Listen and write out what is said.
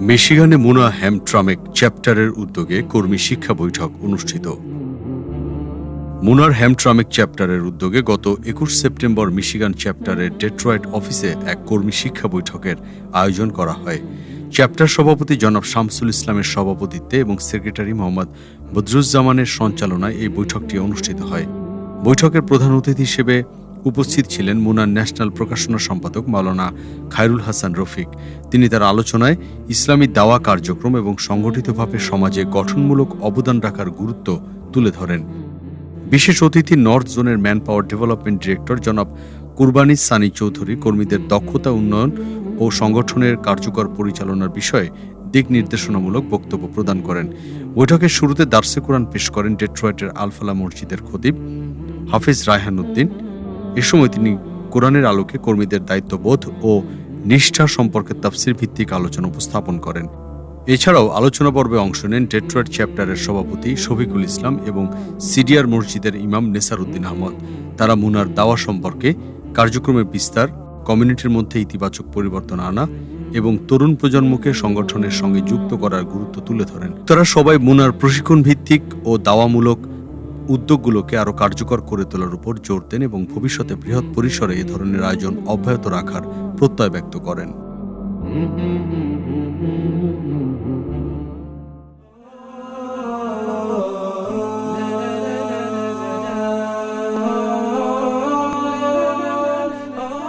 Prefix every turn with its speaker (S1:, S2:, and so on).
S1: মিশিগানে মুনা হ্যামট্রামেক চ্যাপ্টারের উদ্যোগে কর্মী শিক্ষা বৈঠক অনুষ্ঠিত। মুনার হ্যামট্রামেক চ্যাপ্টারের উদ্যোগে গত একুশ সেপ্টেম্বর মিশিগান চ্যাপ্টারের ডেট্রয়েট অফিসে এক কর্মী শিক্ষা বৈঠকের আয়োজন করা হয়। চ্যাপ্টার সভাপতি জনাব শামসুল ইসলামের সভাপতিত্বে এবং সেক্রেটারি মোহাম্মদ বদরুজ্জামানের সঞ্চালনায় এই বৈঠকটি অনুষ্ঠিত হয়। বৈঠকের প্রধান অতিথি হিসেবে উপস্থিত ছিলেন মুনার ন্যাশনাল প্রকাশনা সম্পাদক মাওলানা খায়রুল হাসান রফিক। তিনি তার আলোচনায় ইসলামী দাওয়া কার্যক্রম এবং সংগঠিতভাবে সমাজে গঠনমূলক অবদান রাখার গুরুত্ব তুলে ধরেন। বিশেষ অতিথি নর্থ জোনের ম্যান পাওয়ার ডেভেলপমেন্ট ডিরেক্টর জনাব কুরবানি সানি চৌধুরী কর্মীদের দক্ষতা উন্নয়ন ও সংগঠনের কার্যকর পরিচালনার বিষয়ে দিক নির্দেশনামূলক বক্তব্য প্রদান করেন। বৈঠকের শুরুতে দার্সে কোরআন পেশ করেন ডেট্রয়েটের আলফালা মসজিদের খতিব হাফিজ রায়হান উদ্দিন। এ সময় তিনি কোরআনের আলোকে কর্মীদের দায়িত্ববোধ ও নিষ্ঠা সম্পর্কে তাফসির ভিত্তিক আলোচনা উপস্থাপন করেন। এছাড়াও আলোচনা পর্বে অংশ নেন ডেট্রয়েট চ্যাপ্টারের সভাপতি শফিকুল ইসলাম এবং সিডিআর মসজিদের ইমাম নেসার উদ্দিন আহমদ। তারা মুনার দাওয়া সম্পর্কে কার্যক্রমের বিস্তার, কমিউনিটির মধ্যে ইতিবাচক পরিবর্তন আনা এবং তরুণ প্রজন্মকে সংগঠনের সঙ্গে যুক্ত করার গুরুত্ব তুলে ধরেন। তারা সবাই মুনার প্রশিক্ষণ ভিত্তিক ও দাওয়ামূলক উদ্যোগগুলোকে আরও কার্যকর করে তোলার উপর জোর দেন এবং ভবিষ্যতে বৃহৎ পরিসরে এ ধরনের আয়োজন অব্যাহত রাখার প্রত্যয় ব্যক্ত করেন।